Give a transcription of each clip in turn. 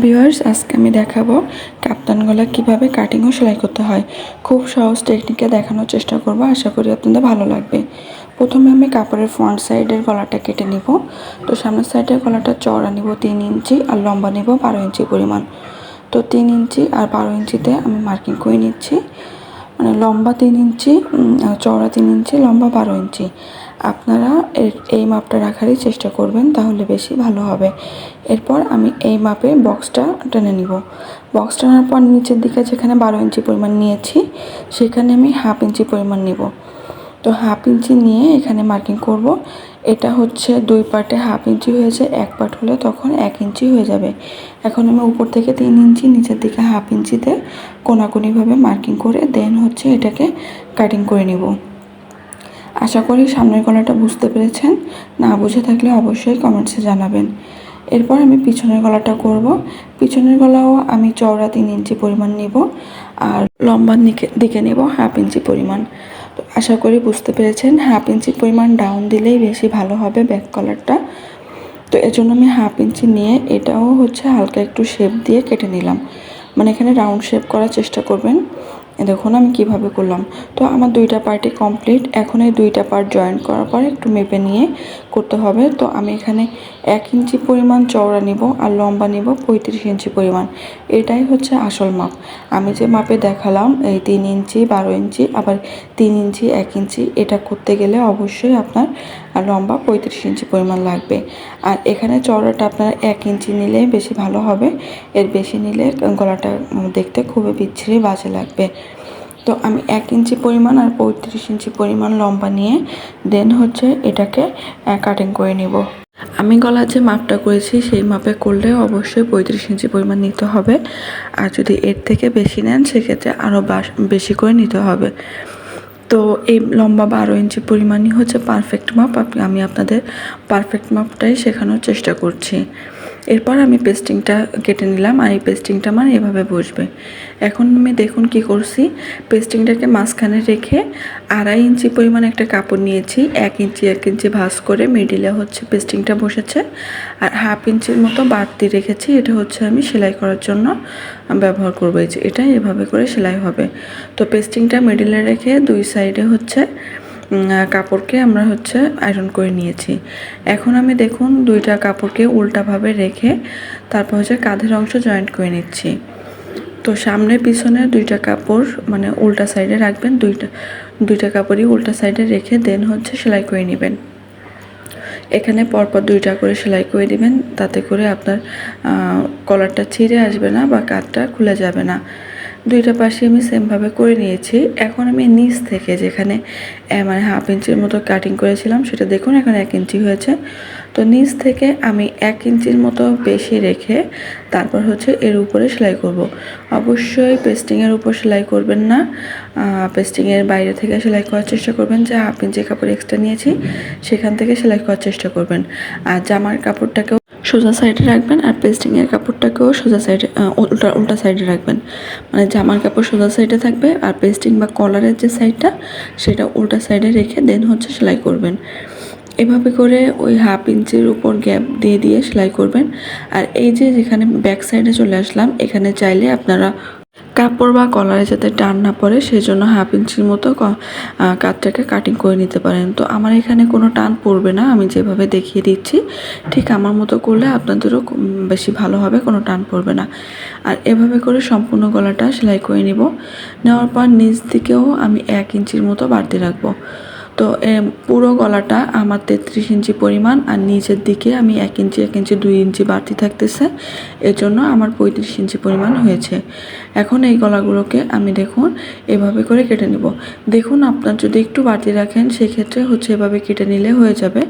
Viewers আজকে আমি দেখাবো কাপ্তান গলা কীভাবে কাটিং ও সেলাই করতে হয়। খুব সহজ টেকনিকে দেখানোর চেষ্টা করব, আশা করি আপনাদের ভালো লাগবে। প্রথমে আমি কাপড়ের ফ্রন্ট সাইডের গলাটা কেটে নিব। তো সামনের সাইডের গলাটা চড়া নিব তিন ইঞ্চি আর লম্বা নিব বারো ইঞ্চি পরিমাণ। তো তিন ইঞ্চি আর বারো ইঞ্চিতে আমি মার্কিং করে নিচ্ছি। মানে লম্বা তিন ইঞ্চি চওড়া তিন ইঞ্চি, লম্বা বারো ইঞ্চি। আপনারা এই মাপটা রাখারই চেষ্টা করবেন, তাহলে বেশি ভালো হবে। এরপর আমি এই মাপে বক্সটা টেনে নিব। বক্স টানার পর নিচের দিকে যেখানে বারো ইঞ্চি পরিমাণ নিয়েছি, সেখানে আমি হাফ ইঞ্চি পরিমাণ নিব। তো হাফ ইঞ্চি নিয়ে এখানে মার্কিং করব। এটা হচ্ছে দুই পার্টে হাফ ইঞ্চি হয়েছে, এক পার্ট হলে তখন এক ইঞ্চি হয়ে যাবে। এখন আমি উপর থেকে তিন ইঞ্চি, নিচের দিকে হাফ ইঞ্চিতে কোনাকুনিভাবে মার্কিং করে দেন হচ্ছে এটাকে কাটিং করে নিব। আশা করি সামনের গলাটা বুঝতে পেরেছেন। না বুঝে থাকলে অবশ্যই কমেন্টসে জানাবেন। এরপর আমি পিছনের গলাটা করব। পিছনের গলাও আমি চওড়া তিন ইঞ্চি পরিমাণ নেব আর লম্বার দিকে নেব হাফ ইঞ্চি পরিমাণ। আশা করি বুঝতে পেরেছেন। হাফ ইঞ্চি পরিমাণ ডাউন দিলেই বেশি ভালো হবে ব্যাক কালারটা তো এর জন্য আমি হাফ ইঞ্চি নিয়ে এটাও হচ্ছে হালকা একটু শেপ দিয়ে কেটে নিলাম। মানে এখানে রাউন্ড শেপ করার চেষ্টা করবেন। দেখুন আমি কীভাবে করলাম। তো আমার দুইটা পার্টি কমপ্লিট এখন এই দুইটা পার্ট জয়েন করার পর একটু মেপে নিয়ে করতে হবে। তো আমি এখানে এক ইঞ্চি পরিমাণ চওড়া নিব আর লম্বা নিব পঁয়ত্রিশ ইঞ্চি পরিমাণ। এটাই হচ্ছে আসল মাপ। আমি যে মাপে দেখালাম, এই তিন ইঞ্চি, বারো ইঞ্চি, আবার তিন ইঞ্চি, এক ইঞ্চি, এটা করতে গেলে অবশ্যই আপনার আর লম্বা পঁয়ত্রিশ ইঞ্চি পরিমাণ লাগবে। আর এখানে চওড়াটা আপনারা এক ইঞ্চি নিলে বেশি ভালো হবে। এর বেশি নিলে গলাটা দেখতে খুবই বিচ্ছিরি বাজে লাগবে। তো আমি এক ইঞ্চি পরিমাণ আর পঁয়ত্রিশ ইঞ্চি পরিমাণ লম্বা নিয়ে দেন হচ্ছে এটাকে কাটিং করে নিব। আমি গলার যে মাপটা করেছি সেই মাপে করলে অবশ্যই পঁয়ত্রিশ ইঞ্চি পরিমাণ নিতে হবে। আর যদি এর থেকে বেশি নেন, সেক্ষেত্রে আরও বেশি করে নিতে হবে। তো এই লম্বা বারো ইঞ্চি পরিমাণই হচ্ছে পারফেক্ট মাপ আমি আপনাদের পারফেক্ট মাপটাই শেখানোর চেষ্টা করছি। এরপর আমি পেস্টিংটা কেটে নিলাম আর এই পেস্টিংটা আমার এভাবে বসবে। এখন আমি দেখুন কি করছি পেস্টিংটাকে মাঝখানে রেখে আড়াই ইঞ্চি পরিমাণ একটা কাপড় নিয়েছি, এক ইঞ্চি এক ইঞ্চি ভাঁজ করে মিডিলে হচ্ছে পেস্টিংটা বসেছে আর হাফ ইঞ্চির মতো বাড়তি রেখেছি, এটা হচ্ছে আমি সেলাই করার জন্য ব্যবহার করব। এটা এভাবে করে সেলাই হবে। তো পেস্টিংটা মিডিলে রেখে দুই সাইডে হচ্ছে কাপড়কে আমরা হচ্ছে আয়রন করে নিয়েছি। এখন আমি দেখুন দুইটা কাপড়কে উল্টাভাবে রেখে তারপর হচ্ছে কাঁধের অংশ জয়েন্ট করে নিচ্ছি। তো সামনে পিছনে দুইটা কাপড় মানে উল্টা সাইডে রাখবেন, দুইটা দুইটা কাপড়ই উল্টা সাইডে রেখে দেন হচ্ছে সেলাই করে নেবেন। এখানে পরপর দুইটা করে সেলাই করে দিবেন, তাতে করে আপনার কলারটা ছিঁড়ে আসবে না বা কাঠটা খুলে যাবে না। দুইটা পাশে আমি সেমভাবে করে নিয়েছি। এখন আমি নিচ থেকে যেখানে মানে হাফ ইঞ্চির মতো কাটিং করেছিলাম, সেটা দেখুন এখন এক ইঞ্চি হয়েছে। তো নিচ থেকে আমি এক ইঞ্চির মতো বেশি রেখে তারপর হচ্ছে এর উপরে সেলাই করব। অবশ্যই পেস্টিংয়ের উপর সেলাই করবেন না। পেস্টিংয়ের বাইরে থেকে সেলাই করার চেষ্টা করবেন যে হাফ ইঞ্চি কাপড় এক্সট্রা নিয়েছি, সেখান থেকে সেলাই করার চেষ্টা করবেন। আর জামার কাপড়টাকেও সোজা সাইডে রাখবেন আর পেস্টিংয়ের কাপড়টাকেও সোজা সাইডে উল্টা উল্টা সাইডে রাখবেন। মানে জামার কাপড় সোজা সাইডে থাকবে আর পেস্টিং বা কলারের যে সাইডটা সেটা উল্টা সাইডে রেখে দেন হচ্ছে সেলাই করবেন। এভাবে করে ওই হাফ ইঞ্চির উপর গ্যাপ দিয়ে দিয়ে সেলাই করবেন। আর এই যে যেখানে ব্যাক সাইডে চলে আসলাম, এখানে চাইলে আপনারা কাপড় বা কলারে যাতে টান না পড়ে সেই জন্য হাফ ইঞ্চির মতো কাঠটাকে কাটিং করে নিতে পারেন। তো আমার এখানে কোনো টান পড়বে না, আমি যেভাবে দেখিয়ে দিচ্ছি, ঠিক আমার মতো করলে আপনাদেরও বেশি ভালো হবে, কোনো টান পড়বে না। আর এভাবে করে সম্পূর্ণ গলাটা সেলাই করে নিব। নেওয়ার পর নিচ দিকেও আমি এক ইঞ্চির মতো বাড়তি রাখব। তো পুরো গলাটা আমার তেত্রিশ ইঞ্চি পরিমাণ আর নিচের দিকে আমি এক ইঞ্চি এক ইঞ্চি, দুই ইঞ্চি বাড়তি থাকতেছে। এর জন্য আমার পঁয়ত্রিশ ইঞ্চি পরিমাণ হয়েছে। এখন এই গলাগুলোকে আমি দেখুন, এভাবে করে কেটে নেব। দেখুন, আপনার যদি একটু বাড়তি রাখেন, সেক্ষেত্রে হচ্ছে এভাবে কেটে নিলে হয়ে যাবে।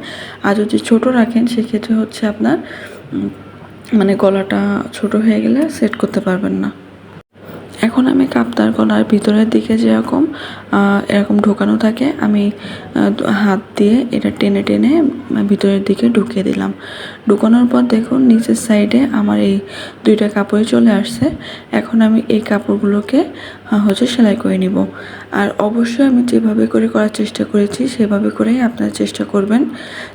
আর যদি ছোট রাখেন, সেক্ষেত্রে হচ্ছে আপনার মানে গলাটা ছোট হয়ে গেলে সেট করতে পারবেন না। এখন আমি কাপ্তার গলার ভিতরের দিকে যেরকম এরকম ঢোকানো থাকে, আমি হাত দিয়ে এটা টেনে টেনে ভিতরের দিকে ঢুকিয়ে দিলাম। ঢুকানোর পর দেখুন, নিচের সাইডে আমার এই দুইটা কাপড়ে চলে আসছে। এখন আমি এই কাপড়গুলোকে হচ্ছে সেলাই করে নিব। আর অবশ্যই আমি যেভাবে করে করার চেষ্টা করেছি, সেভাবে করেই আপনারা চেষ্টা করবেন।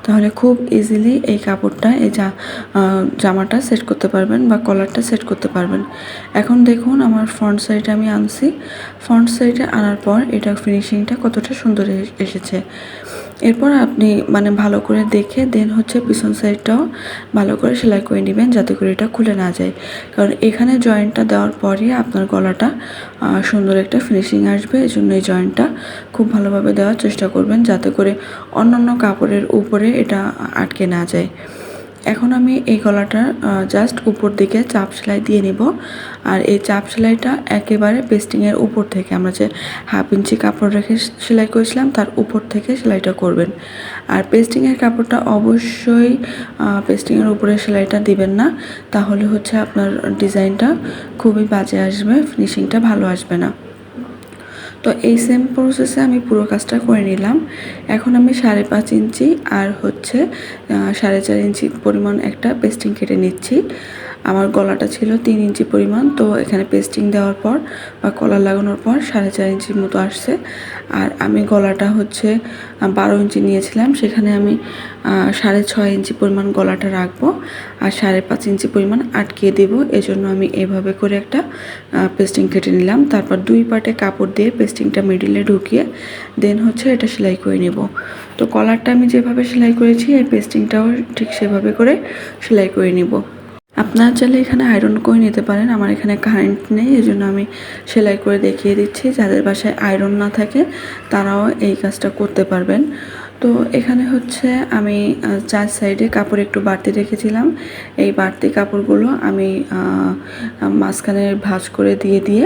তাহলে খুব ইজিলি এই কাপড়টা, এই যা জামাটা সেট করতে পারবেন বা কলারটা সেট করতে পারবেন। এখন দেখুন, আমার ফ্রন্ট সাইডে আমি আনছি। ফ্রন্ট সাইডে আনার পর এটা ফিনিশিংটা কতটা সুন্দর এসেছে। এরপর আপনি মানে ভালো করে দেখে দেন হচ্ছে পিছন সাইডটাও ভালো করে সেলাই করে নেবেন যাতে করে এটা খুলে না যায়। কারণ এখানে জয়েন্টটা দেওয়ার পরই আপনার গলাটা সুন্দর একটা ফিনিশিং আসবে। এই জন্য এই জয়েন্টটা খুব ভালোভাবে দেওয়ার চেষ্টা করবেন যাতে করে অন্যান্য কাপড়ের উপরে এটা আটকে না যায়। এখন আমি এই গলাটা জাস্ট উপর দিকে চাপ সেলাই দিয়ে নিব। আর এই চাপ সেলাইটা একেবারে পেস্টিংয়ের উপর থেকে, আমরা যে হাফ ইঞ্চি কাপড় রেখে সেলাই করেছিলাম, তার উপর থেকে সেলাইটা করবেন। আর পেস্টিংয়ের কাপড়টা অবশ্যই পেস্টিংয়ের উপরে সেলাইটা দিবেন না, তাহলে হচ্ছে আপনার ডিজাইনটা খুবই বাজে আসবে ফিনিশিংটা ভালো আসবে না। তো এই সেম প্রসেসে আমি পুরো কাজটা করে নিলাম। এখন আমি সাড়ে পাঁচ ইঞ্চি আর হচ্ছে সাড়ে চার ইঞ্চি পরিমাণ একটা পেস্টিং কেটে নিচ্ছি। আমার গলাটা ছিল তিন ইঞ্চি পরিমাণ, তো এখানে পেস্টিং দেওয়ার পর বা কলার লাগানোর পর সাড়ে চার ইঞ্চির মতো আসছে। আর আমি গলাটা হচ্ছে বারো ইঞ্চি নিয়েছিলাম, সেখানে আমি সাড়ে ছয় ইঞ্চি পরিমাণ গলাটা রাখব আর সাড়ে পাঁচ ইঞ্চি পরিমাণ আটকিয়ে দেব। এজন্য আমি এভাবে করে একটা পেস্টিং কেটে নিলাম। তারপর দুই পাটে কাপড় দিয়ে পেস্টিংটা মিডিলে ঢুকিয়ে দেন হচ্ছে এটা সেলাই করে নেব। তো কলারটা আমি যেভাবে সেলাই করেছি, এই পেস্টিংটাও ঠিক সেভাবে করে সেলাই করে নিব। আপনারা চাইলে এখানে আয়রন করে নিতে পারেন, আমার এখানে কারেন্ট নেই এই জন্য আমি সেলাই করে দেখিয়ে দিচ্ছি। যাদের বাসায় আয়রন না থাকে, তারাও এই কাজটা করতে পারবেন। তো এখানে হচ্ছে আমি চার সাইডে কাপড় একটু বাড়তি রেখেছিলাম। এই বাড়তি কাপড়গুলো আমি মাঝখানে ভাঁজ করে দিয়ে দিয়ে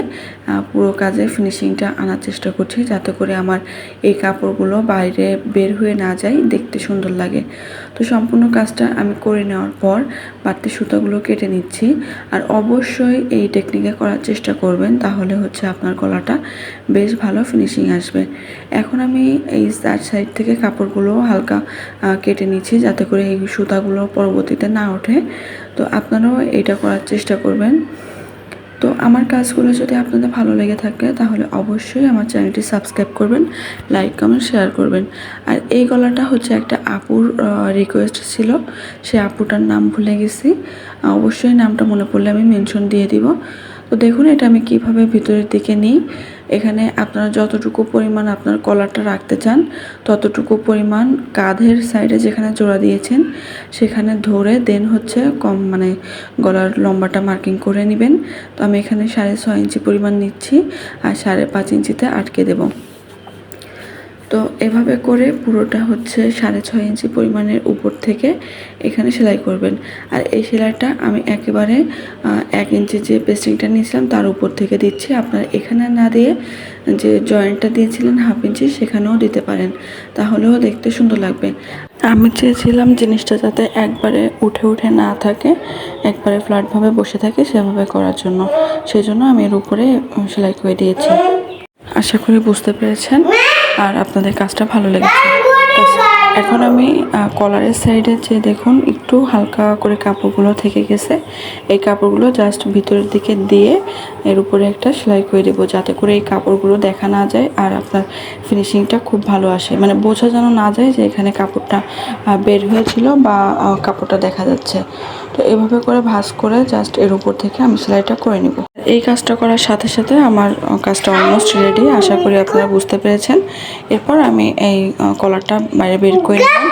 পুরো কাজে ফিনিশিংটা আনার চেষ্টা করছি যাতে করে আমার এই কাপড়গুলো বাইরে বের হয়ে না যায়, দেখতে সুন্দর লাগে। তো সম্পূর্ণ কাজটা আমি করে নেওয়ার পর বাড়তি সুতাগুলো কেটে নিচ্ছি। আর অবশ্যই এই টেকনিকে করার চেষ্টা করবেন, তাহলে হচ্ছে আপনার গলাটা বেশ ভালো ফিনিশিং আসবে। এখন আমি এই চার সাইড থেকে কাপড়গুলো হালকা কেটে নিচ্ছি যাতে করে এই সুতাগুলো পরবর্তীতে না ওঠে। তো আপনারাও এটা করার চেষ্টা করবেন। তো আমার কাজগুলো যদি আপনাদের ভালো লেগে থাকে তাহলে অবশ্যই আমার চ্যানেলটি সাবস্ক্রাইব করবেন, লাইক, কমেন্ট, শেয়ার করবেন। আর এই গলাটা হচ্ছে একটা আপুর রিকোয়েস্ট ছিল, সে আপুটার নাম ভুলে গেছি। অবশ্যই নামটা মনে পড়লে আমি মেনশন দিয়ে দিব। তো দেখুন এটা আমি কীভাবে ভিতরের দিকে নিই। এখানে আপনারা যতটুকু পরিমাণ আপনার কলারটা রাখতে চান, ততটুকু পরিমাণ কাঁধের সাইডে যেখানে জোড়া দিয়েছেন, সেখানে ধরে দেন হচ্ছে কম মানে গলার লম্বাটা মার্কিং করে নেবেন। তো আমি এখানে সাড়ে ছয় ইঞ্চি পরিমাণ নিচ্ছি আর সাড়ে পাঁচ ইঞ্চিতে আটকে দেবো। তো এভাবে করে পুরোটা হচ্ছে সাড়ে ছয় ইঞ্চি পরিমাণের উপর থেকে এখানে সেলাই করবেন। আর এই সেলাইটা আমি একেবারে এক ইঞ্চি যে পেস্টিংটা নিয়েছিলাম তার উপর থেকে দিচ্ছি। আপনার এখানে না দিয়ে যে জয়েন্টটা দিয়েছিলেন হাফ ইঞ্চি সেখানেও দিতে পারেন। তাহলেও দেখতে সুন্দর লাগবে। আমি চেয়েছিলাম জিনিসটা যাতে একবারে উঠে উঠে না থাকে, একবারে ফ্ল্যাটভাবে বসে থাকে সেভাবে করার জন্য। সেজন্য আমি এর উপরে সেলাই করে দিয়েছি। আশা করি বুঝতে পেরেছেন। আর আপনাদের কাজটা ভালো লেগেছে। এখন আমি কলারের সাইডে যে দেখুন, একটু হালকা করে কাপড়গুলো থেকে গেছে। এই কাপড়গুলো জাস্ট ভিতরের দিকে দিয়ে এর উপরে একটা সেলাই করে দেবো, যাতে করে এই কাপড়গুলো দেখা না যায় আর আপনার ফিনিশিংটা খুব ভালো আসে। মানে বোঝা যেন না যায় যে এখানে কাপড়টা বের হয়েছিল বা কাপড়টা দেখা যাচ্ছে। তো এভাবে করে ভাঁজ করে জাস্ট এর উপর থেকে আমি সেলাইটা করে নিব। এই কাজটা করার সাথে সাথে আমার কাজটা অলমোস্ট রেডি আশা করি আপনারা বুঝতে পেরেছেন। এরপর আমি এই কলারটা বাইরে বের করে নিলাম।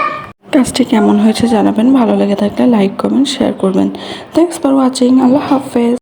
কাজটি কেমন হয়েছে জানাবেন, ভালো লেগে থাকলে লাইক কমেন্ট শেয়ার করবেন। থ্যাংকস ফর ওয়াচিং আল্লাহ হাফেজ।